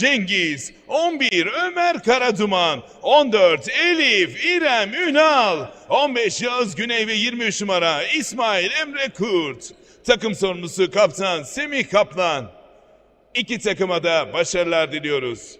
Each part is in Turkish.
Cengiz, 11 Ömer Karaduman, 14 Elif İrem Ünal, 15 Yağız Güney ve 23 numara İsmail Emre Kurt. Takım sorumlusu kaptan Semih Kaplan. İki takıma da başarılar diliyoruz.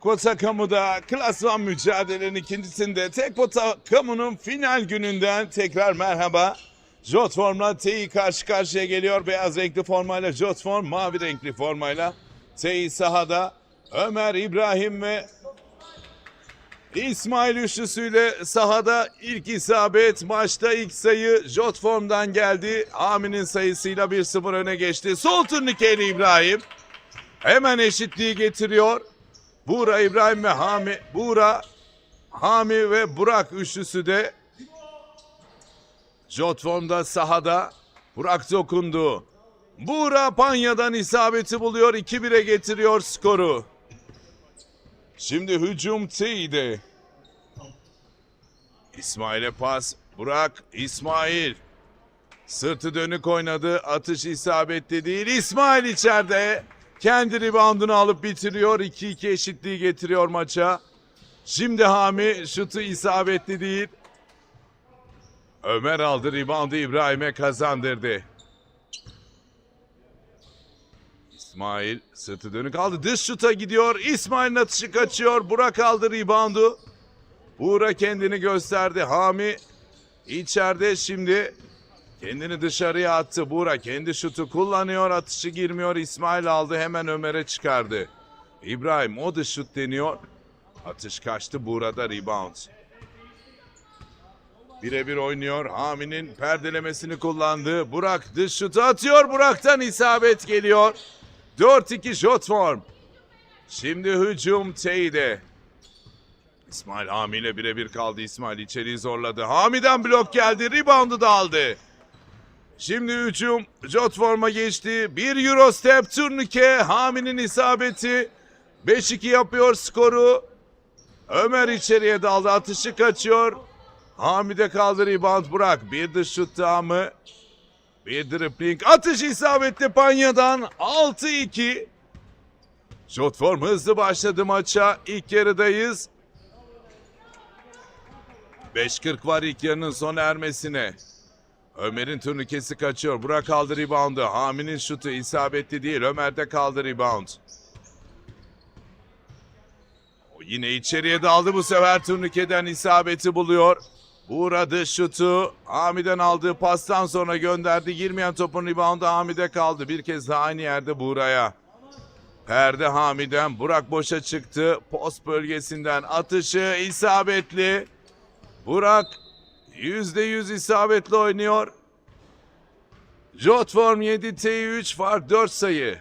Tekpo takımı da klasman mücadelenin ikincisinde Tekpo takımının final gününden tekrar merhaba. Jot Form'la TI karşı karşıya geliyor. Beyaz renkli formayla Jot Form, mavi renkli formayla TI sahada. Ömer, İbrahim ve İsmail üçlüsüyle sahada ilk isabet. Maçta ilk sayı Jot Form'dan geldi. Amin'in sayısıyla 1-0 öne geçti. Sol turnikeyle İbrahim. Hemen eşitliği getiriyor. Buğra İbrahim ve Hami, Buğra, Hami ve Burak üçlüsü de Jotfon'da sahada. Burak dokundu. Buğra Panya'dan isabeti buluyor. 2-1'e getiriyor skoru. Şimdi hücum T'de. İsmail'e pas. Burak, İsmail. Sırtı dönük oynadı. Atış isabetli değil. İsmail içeride. Kendi reboundunu alıp bitiriyor. 2-2 eşitliği getiriyor maça. Şimdi Hami şutu isabetli değil. Ömer aldı reboundu İbrahim'e kazandırdı. İsmail sırtı dönük aldı. Dış şuta gidiyor. İsmail'in atışı kaçıyor. Burak aldı reboundu. Buğra kendini gösterdi. Hami içeride şimdi Kendini dışarıya attı. Buğra kendi şutu kullanıyor. Atışı girmiyor. İsmail aldı. Hemen Ömer'e çıkardı. İbrahim o dış şut deniyor. Atış kaçtı. Buğra'da rebound. Birebir oynuyor. Hami'nin perdelemesini kullandı. Burak dış şutu atıyor. Burak'tan isabet geliyor. 4-2 shot form. Şimdi hücum Tey'de. İsmail Hami ile birebir kaldı. İsmail içeriği zorladı. Hami'den blok geldi. Reboundu da aldı. Şimdi hücum Jot forma geçti. Bir Euro step turnike. Hami'nin isabeti. 5-2 yapıyor skoru. Ömer içeriye daldı. Atışı kaçıyor. Hami'de kaldı rebound Burak. Bir dış şut daha mı? Bir dribbling. Atış isabetli Panya'dan. 6-2. Shot form hızlı başladı maça. İlk yarıdayız. 5.40 var ilk yarının sona ermesine. Ömer'in turnikesi kaçıyor. Burak aldı reboundu. Hami'nin şutu isabetli değil. Ömer'de kaldı rebound. O yine içeriye daldı bu sefer turnikeden isabeti buluyor. Uğradı şutu. Hami'den aldığı pastan sonra gönderdi. Girmeyen topun reboundu Hami'de kaldı. Bir kez daha aynı yerde Buğra'ya. Perde Hami'den Burak boşa çıktı. Post bölgesinden atışı isabetli. Burak %100 isabetli oynuyor. Jotform 7 T3 fark 4 sayı.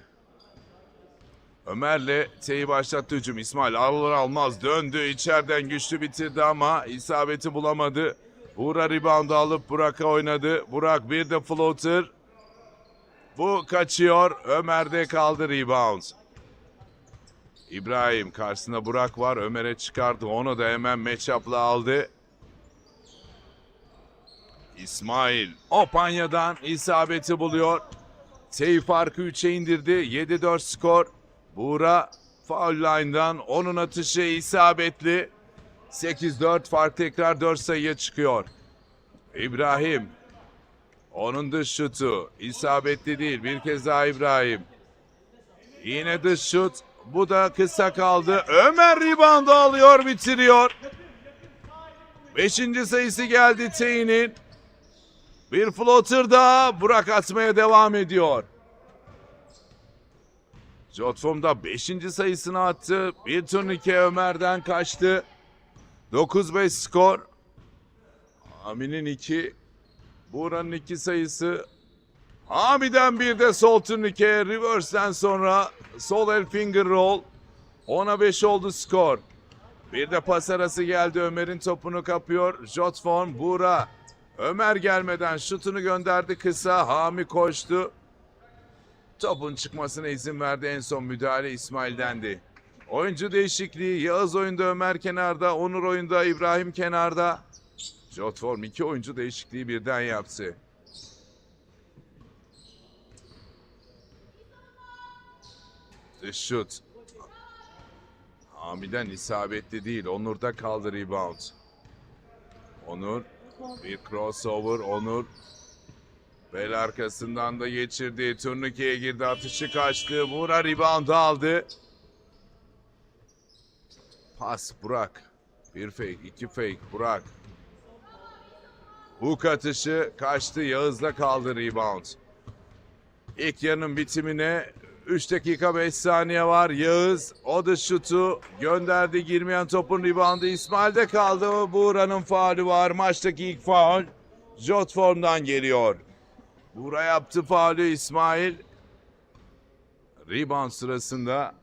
Ömer'le T'yi başlattı hücum. İsmail alır almaz döndü. içeriden güçlü bitirdi ama isabeti bulamadı. Buğra rebound alıp Burak'a oynadı. Burak bir de floater. Bu kaçıyor. Ömer'de kaldı rebound. İbrahim karşısında Burak var. Ömer'e çıkardı. Onu da hemen matchup'la aldı. İsmail Opanya'dan isabeti buluyor. Tey farkı 3'e indirdi. 7-4 skor. Buğra foul line'dan onun atışı isabetli. 8-4 fark tekrar 4 sayıya çıkıyor. İbrahim. Onun dış şutu isabetli değil. Bir kez daha İbrahim. Yine dış şut. Bu da kısa kaldı. Ömer reboundu alıyor bitiriyor. Beşinci sayısı geldi Tey'nin. Bir floater daha Burak atmaya devam ediyor. Jotform'da 5. sayısını attı. Bir turnike Ömer'den kaçtı. 9-5 skor. Amin'in 2. Buğra'nın 2 sayısı. Hami'den bir de sol turnike. Reverse'den sonra sol el finger roll. 10'a 5 oldu skor. Bir de pas arası geldi. Ömer'in topunu kapıyor. Jot form Buğra. Ömer gelmeden şutunu gönderdi kısa. Hami koştu. Topun çıkmasına izin verdi. En son müdahale İsmail'dendi. Oyuncu değişikliği. Yağız oyunda Ömer kenarda. Onur oyunda İbrahim kenarda. Jotform iki oyuncu değişikliği birden yaptı. The shoot. Hami'den isabetli değil. Onur'da kaldı rebound. Onur bir crossover. Onur bel arkasından da geçirdi. Turnikeye girdi. Atışı kaçtı. Buğra rebound aldı. Pas Burak. Bir fake, iki fake Burak. Hook atışı kaçtı. Yağız'la kaldı rebound. İlk yarının bitimine 3 dakika 5 saniye var. Yağız o da şutu gönderdi. Girmeyen topun reboundu İsmail'de kaldı. Buğra'nın faulü var. Maçtaki ilk faul. Jot formdan geliyor. Buğra yaptı faulü İsmail. Rebound sırasında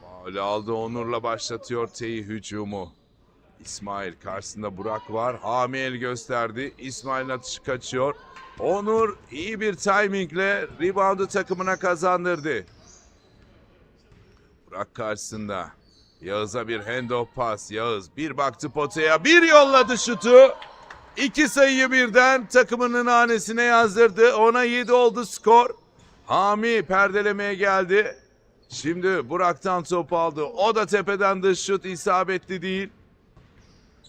faulü aldı. Onur'la başlatıyor Teyi hücumu. İsmail karşısında Burak var. Hami el gösterdi. İsmail'in atışı kaçıyor. Onur iyi bir timingle reboundu takımına kazandırdı. Burak karşısında. Yağız'a bir handoff pas. Yağız bir baktı potaya. Bir yolladı şutu. İki sayıyı birden takımının hanesine yazdırdı. Ona 7 oldu skor. Hami perdelemeye geldi. Şimdi Burak'tan top aldı. O da tepeden dış şut isabetli değil.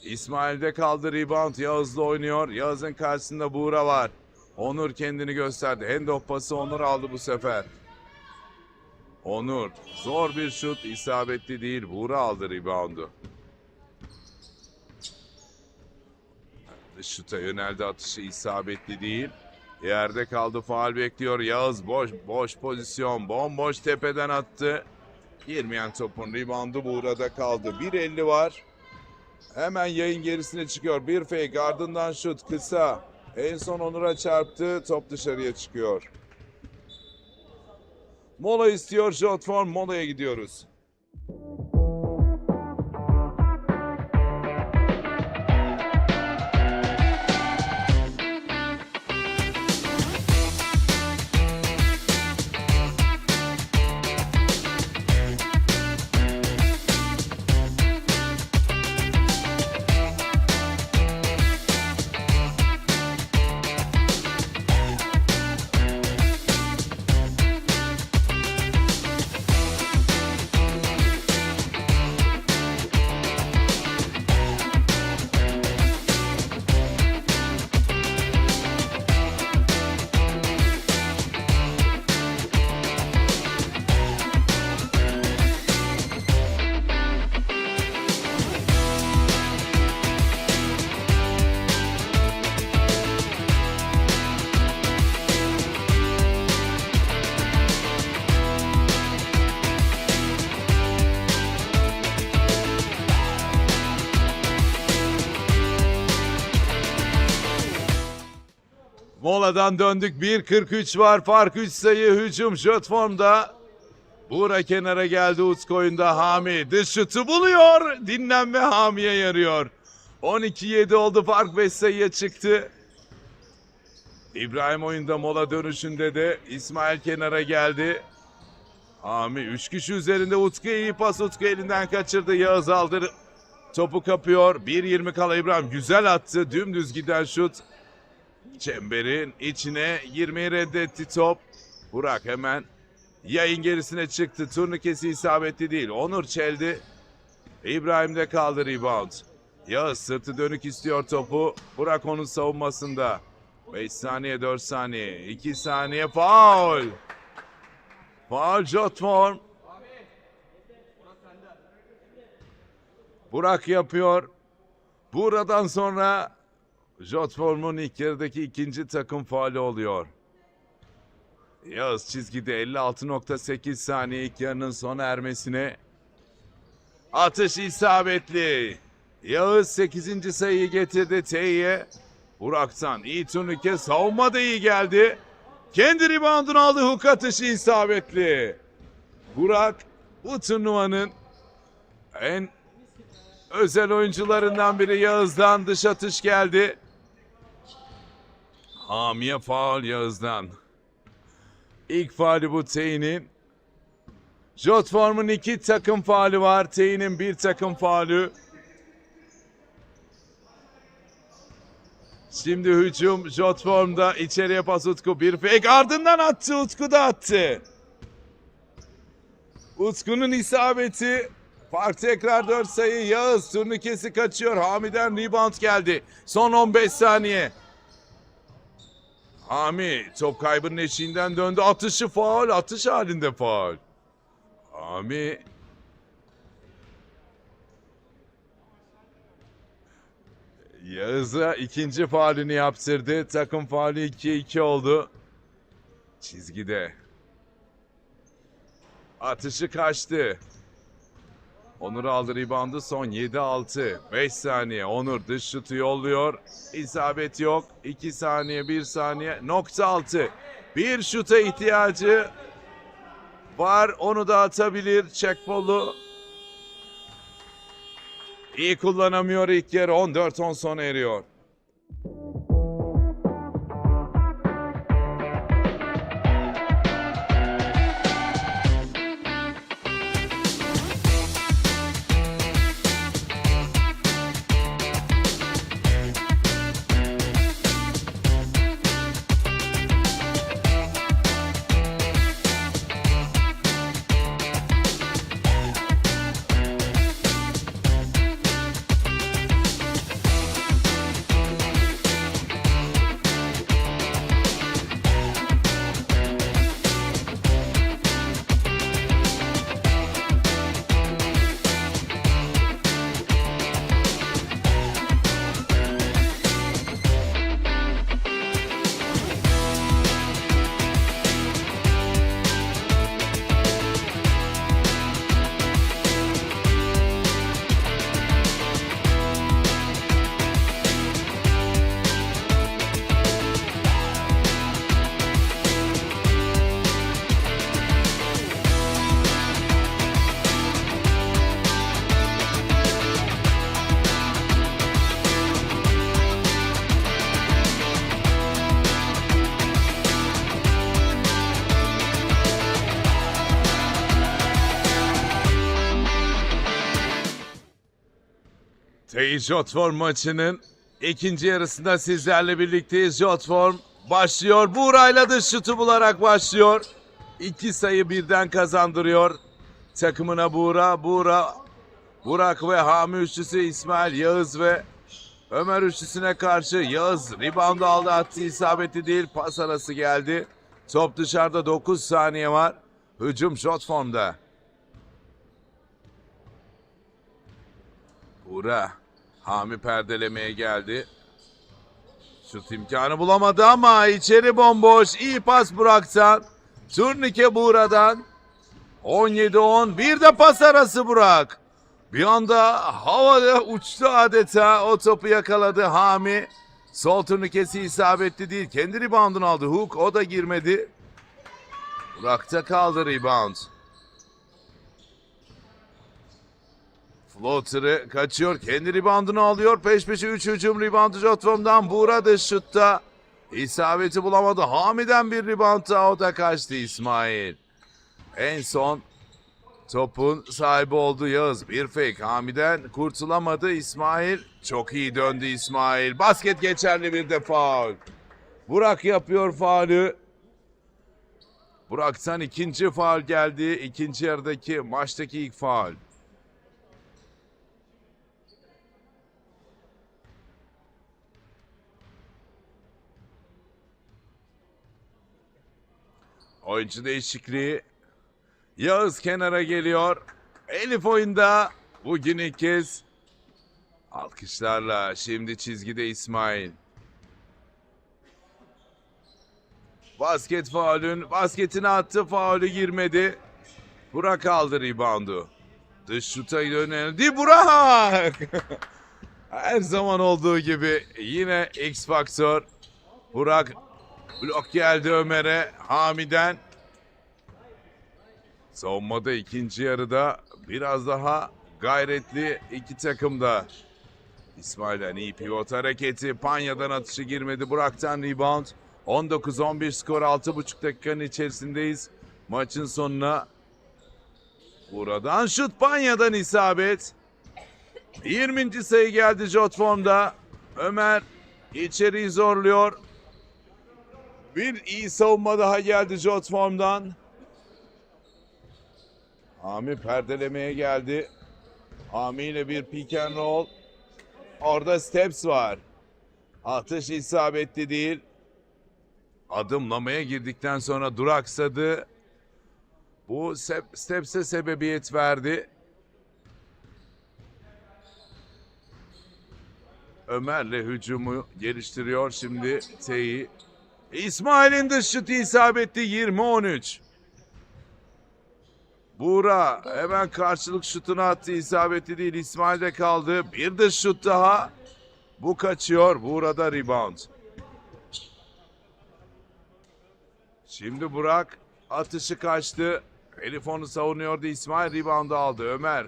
İsmail'de kaldı rebound. Yağız'la oynuyor. Yağız'ın karşısında Buğra var. Onur kendini gösterdi. Handoff pası Onur aldı bu sefer. Onur zor bir şut isabetli değil. Buğra aldı reboundu. Şuta yöneldi atışı isabetli değil. Yerde kaldı faal bekliyor. Yağız boş boş pozisyon. Bomboş tepeden attı. Girmeyen topun reboundu Buğra'da kaldı. 1.50 var. Hemen yayın gerisine çıkıyor. Bir fake ardından şut kısa. En son Onur'a çarptı. Top dışarıya çıkıyor. Mola istiyor shot form. Mola'ya gidiyoruz. Mola'dan döndük. 1.43 var. Fark 3 sayı. Hücum shot formda. Buğra kenara geldi Utku oyunda Hami. Dış şutu buluyor. Dinlenme Hami'ye yarıyor. 12-7 oldu. Fark 5 sayıya çıktı. İbrahim oyunda mola dönüşünde de İsmail kenara geldi. Hami 3 kişi üzerinde Utku iyi pas Utku elinden kaçırdı. Yağız aldı. Topu kapıyor. 1.20 kala İbrahim güzel attı. Dümdüz giden şut. Çemberin içine girmeyi reddetti top. Burak hemen yayın gerisine çıktı. Turnikesi isabetli değil. Onur çeldi. İbrahim'de kaldı rebound. Yağız sırtı dönük istiyor topu. Burak onun savunmasında. 5 saniye 4 saniye. 2 saniye foul. Foul shot form. Burak yapıyor. Buradan sonra Jotform'un ilk yarıdaki ikinci takım faali oluyor. Yağız çizgide 56.8 saniye ilk yarının sona ermesine. Atış isabetli. Yağız 8. sayıyı getirdi T'ye. Burak'tan iyi turnike savunma da iyi geldi. Kendi reboundunu aldı hook atışı isabetli. Burak bu turnuvanın en özel oyuncularından biri Yağız'dan dış atış geldi. Hamiye faul Yağız'dan. İlk faali bu Tey'nin. Jotform'un iki takım faali var. Tey'nin bir takım faali. Şimdi hücum Jotform'da içeriye pas Utku. Bir fake ardından attı. Utku da attı. Utku'nun isabeti. Fark tekrar 4 sayı. Yağız turnikesi kaçıyor. Hami'den rebound geldi. Son 15 saniye. Hami top kaybının eşiğinden döndü. Atışı faul. Atış halinde faul. Hami Yağız'a ikinci faulünü yaptırdı. Takım faulü 2-2 oldu. Çizgide. Atışı kaçtı. Onur aldı reboundu son 7-6. 5 saniye. Onur dış şutu yolluyor. İsabet yok. 2 saniye 1 saniye. Nokta altı. Bir şuta ihtiyacı var. Onu da atabilir. Çekbolu. İyi kullanamıyor ilk yarı. 14-10 sona eriyor. Tay Jotform maçının ikinci yarısında sizlerle birlikteyiz. Jotform başlıyor. Buğra'yla dış şutu bularak başlıyor. İki sayı birden kazandırıyor. Takımına Buğra, Buğra, Burak ve Hami üçlüsü İsmail, Yağız ve Ömer üçlüsüne karşı Yağız rebound aldı attı isabeti değil pas arası geldi. Top dışarıda 9 saniye var. Hücum shot formda. Buğra Hami perdelemeye geldi. Şut imkanı bulamadı ama içeri bomboş. İyi pas Burak'tan. Turnike Buğra'dan. 17-10. Bir de pas arası Burak. Bir anda havada uçtu adeta. O topu yakaladı Hami. Sol turnikesi isabetli değil. Kendi reboundunu aldı. Hook o da girmedi. Burak'ta kaldı rebound. Floater'ı kaçıyor. Kendi reboundunu alıyor. Peş peşe 3 hücum reboundu Jotform'dan. Buğra dış şutta. İsabeti bulamadı. Hami'den bir daha o da kaçtı İsmail. En son topun sahibi oldu Yağız. Bir fake Hami'den kurtulamadı İsmail. Çok iyi döndü İsmail. Basket geçerli bir de faul. Burak yapıyor faulü. Burak'tan ikinci faul geldi. İkinci yarıdaki maçtaki ilk faul. Oyuncu değişikliği. Yağız kenara geliyor. Elif oyunda. Bugün ilk kez. Alkışlarla şimdi çizgide İsmail. Basket faulün basketini attı faulü girmedi. Burak aldı reboundu. Dış şuta yöneldi Burak. Her zaman olduğu gibi yine X Faktör. Burak blok geldi Ömer'e Hami'den. Savunmada ikinci yarıda biraz daha gayretli iki takımda. İsmail'den iyi pivot hareketi. Panya'dan atışı girmedi. Burak'tan rebound. 19-11 skor 6,5 dakikanın içerisindeyiz. Maçın sonuna buradan şut Panya'dan isabet. 20. sayı geldi Jot formda. Ömer içeriği zorluyor. Bir iyi savunma daha geldi Jot formdan. Hami perdelemeye geldi. Hami ile bir pick and roll. Orada steps var. Atış isabetli değil. Adımlamaya girdikten sonra duraksadı. Bu se- steps'e sebebiyet verdi. Ömer'le hücumu geliştiriyor şimdi Teyi. İsmail'in dış şutu isabetli 20-13. Buğra hemen karşılık şutunu attı isabetli değil İsmail'de kaldı. Bir dış şut daha. Bu kaçıyor. Buğra'da rebound. Şimdi Burak atışı kaçtı. Elif onu savunuyordu. İsmail reboundu aldı. Ömer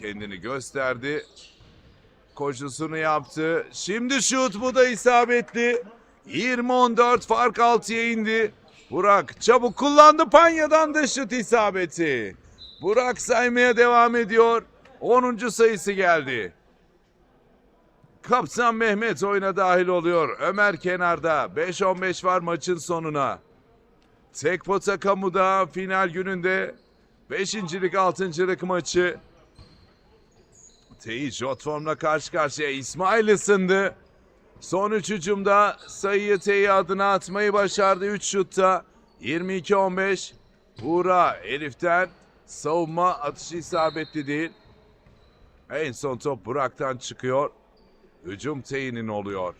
kendini gösterdi. Koşusunu yaptı. Şimdi şut bu da isabetli. 20-14 fark altıya indi. Burak çabuk kullandı Panya'dan da şut isabeti. Burak saymaya devam ediyor. 10. sayısı geldi. Kaptan Mehmet oyuna dahil oluyor. Ömer kenarda. 5-15 var maçın sonuna. Tek pota kamuda final gününde 5.lik 6.lık maçı. Teyi formla karşı karşıya İsmail ısındı. Son üç hücumda sayıyı Teyi adına atmayı başardı 3 şutta. 22-15. Buğra Elif'ten savunma atışı isabetli değil. En son top Burak'tan çıkıyor. Hücum Teyi'nin oluyor.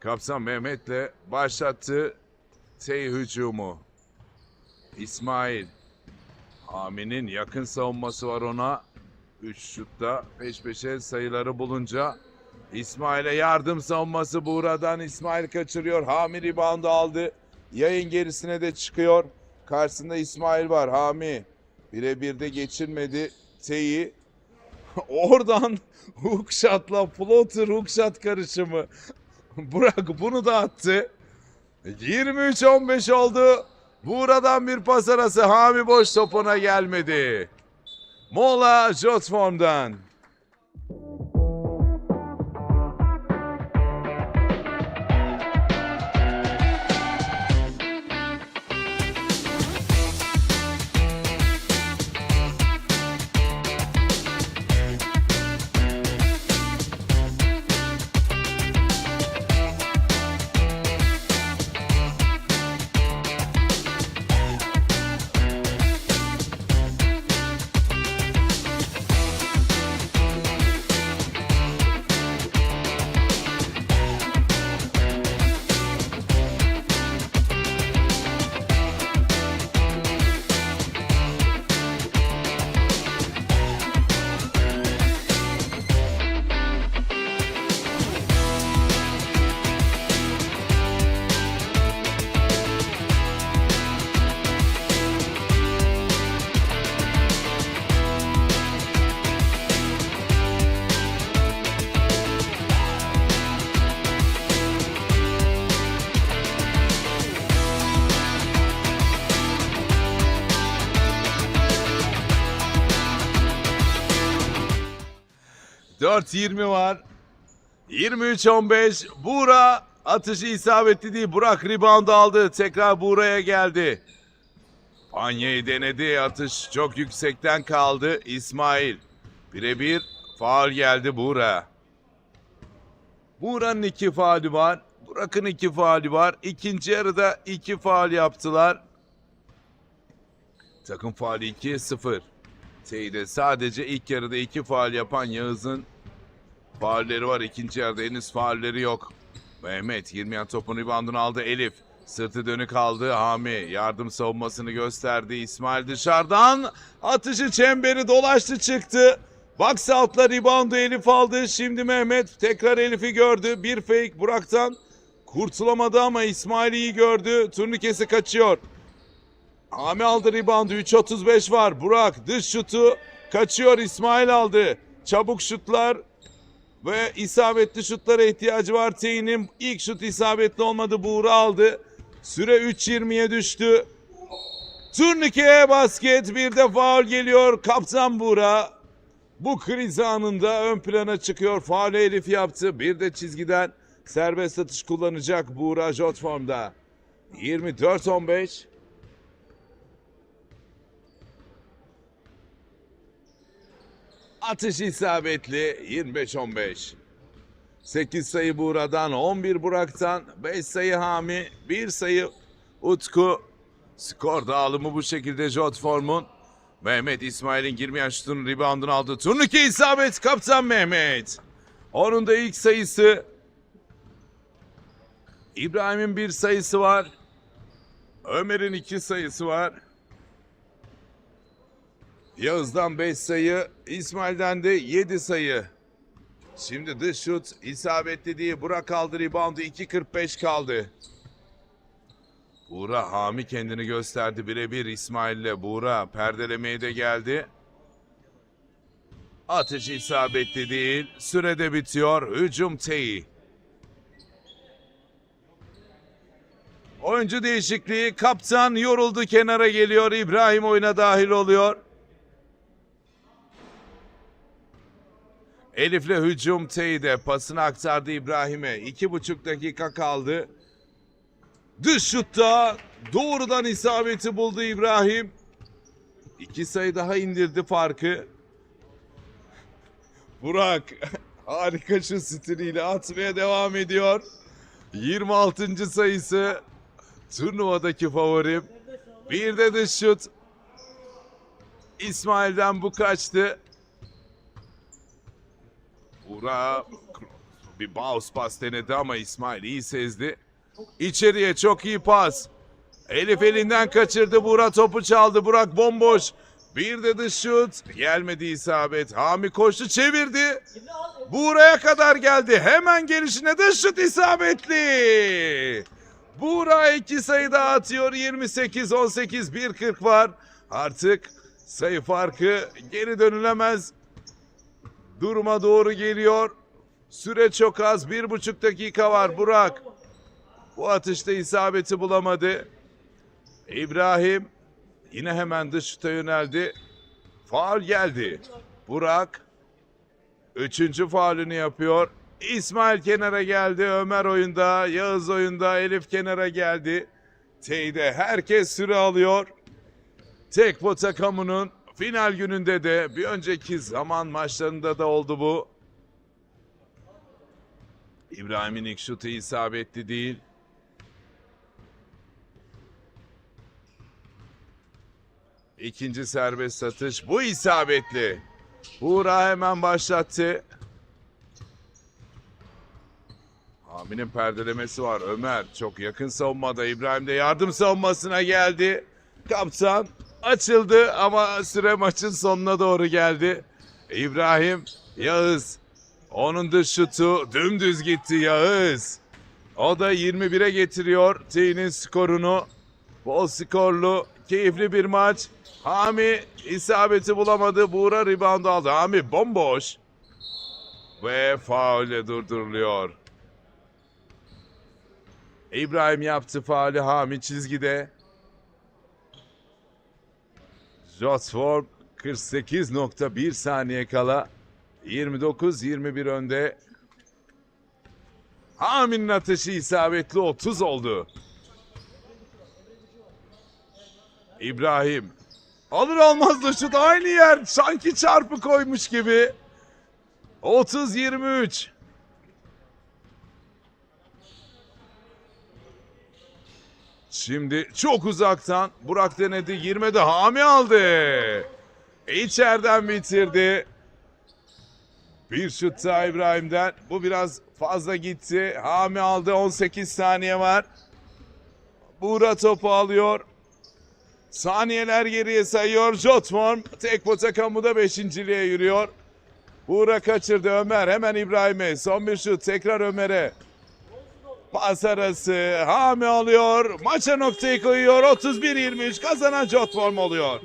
Kaptan Mehmet'le başlattı Teyi hücumu. İsmail. Hami'nin yakın savunması var ona. 3 şutta peş peşe sayıları bulunca İsmail'e yardım savunması buradan İsmail kaçırıyor. Hami ribandı aldı. Yayın gerisine de çıkıyor. Karşısında İsmail var. Hami birebir de geçirmedi. Teyi oradan hookshot'la floater hookshot karışımı. Burak bunu da attı. 23-15 oldu. Buradan bir pas arası Hami boş topuna gelmedi. Mola Jotform'dan. 4.20 var. 23.15 Buğra atışı isabetli değil. Burak rebound aldı. Tekrar Buğra'ya geldi. Panya'yı denedi. Atış çok yüksekten kaldı. İsmail. Birebir faal geldi Buğra. Buğra'nın iki faali var. Burak'ın iki faali var. İkinci yarıda iki faal yaptılar. Takım faali 2-0. Teyde sadece ilk yarıda iki faal yapan Yağız'ın faulleri var. İkinci yarıda henüz faulleri yok. Mehmet 20 topun reboundunu aldı Elif. Sırtı dönük aldı Hami. Yardım savunmasını gösterdi. İsmail dışarıdan atışı çemberi dolaştı çıktı. Box out'la reboundu Elif aldı. Şimdi Mehmet tekrar Elif'i gördü. Bir fake Burak'tan kurtulamadı ama İsmail iyi gördü. Turnikesi kaçıyor. Ami aldı reboundu. 3.35 var. Burak dış şutu kaçıyor. İsmail aldı. Çabuk şutlar ve isabetli şutlara ihtiyacı var. Tey'nin ilk şut isabetli olmadı. Buğra aldı. Süre 3.20'ye düştü. Turnike basket bir de faul geliyor. Kaptan Buğra bu kriz anında ön plana çıkıyor. Faul Elif yaptı. Bir de çizgiden serbest atış kullanacak Buğra Jot formda. 24-15. Atış isabetli 25-15. 8 sayı Buğra'dan, 11 Burak'tan, 5 sayı Hami, 1 sayı Utku. Skor dağılımı bu şekilde Jot Form'un. Mehmet İsmail'in girmeyen şutunun reboundunu aldı. Turnike isabet kaptan Mehmet. Onun da ilk sayısı. İbrahim'in bir sayısı var. Ömer'in iki sayısı var. Yağız'dan 5 sayı, İsmail'den de 7 sayı. Şimdi dış şut isabetli değil. Burak aldı reboundu 2.45 kaldı. Buğra Hami kendini gösterdi birebir İsmail'le. Buğra perdelemeye de geldi. Atış isabetli değil. Sürede bitiyor. Hücum teyi. Oyuncu değişikliği. Kaptan yoruldu kenara geliyor. İbrahim oyuna dahil oluyor. Elif'le hücum teyide pasını aktardı İbrahim'e. İki buçuk dakika kaldı. Dış şutta doğrudan isabeti buldu İbrahim. İki sayı daha indirdi farkı. Burak harika şu stiliyle atmaya devam ediyor. 26. sayısı turnuvadaki favorim. Bir de dış şut. İsmail'den bu kaçtı. Burak bir bounce pas denedi ama İsmail iyi sezdi. İçeriye çok iyi pas. Elif elinden kaçırdı. Burak topu çaldı. Burak bomboş. Bir de dış şut. Gelmedi isabet. Hami koştu çevirdi. Buğra'ya kadar geldi. Hemen gelişine dış şut isabetli. Buğra iki sayı daha atıyor. 28-18 1.40 var. Artık sayı farkı geri dönülemez. Duruma doğru geliyor. Süre çok az. Bir buçuk dakika var. Burak bu atışta isabeti bulamadı. İbrahim yine hemen dış şuta yöneldi. Faul geldi. Burak üçüncü faulünü yapıyor. İsmail kenara geldi. Ömer oyunda. Yağız oyunda. Elif kenara geldi. Teyde herkes süre alıyor. Tekpo takımının final gününde de bir önceki zaman maçlarında da oldu bu. İbrahim'in ilk şutu isabetli değil. İkinci serbest atış. Bu isabetli. Buğra hemen başlattı. Hami'nin perdelemesi var. Ömer çok yakın savunmada. İbrahim de yardım savunmasına geldi. Kaptan açıldı ama süre maçın sonuna doğru geldi. İbrahim, Yağız. Onun dış şutu dümdüz gitti Yağız. O da 21'e getiriyor T'nin skorunu. Bol skorlu, keyifli bir maç. Hami isabeti bulamadı. Buğra rebound aldı. Hami bomboş. Ve faulle durduruluyor. İbrahim yaptı faali Hami çizgide. Jotform 48.1 saniye kala 29-21 önde. Hami'nin atışı isabetli 30 oldu. İbrahim. Alır almaz da şut aynı yer. Sanki çarpı koymuş gibi. 30-23. Şimdi çok uzaktan Burak denedi 20'de Hami aldı. İçeriden bitirdi. Bir şut daha İbrahim'den. Bu biraz fazla gitti. Hami aldı 18 saniye var. Buğra topu alıyor. Saniyeler geriye sayıyor. Jotform tek pota kamuda beşinciliğe yürüyor. Buğra kaçırdı Ömer hemen İbrahim'e. Son bir şut tekrar Ömer'e. Pas arası Hami alıyor. Maça noktayı koyuyor. 31-23 kazanan Jotform oluyor.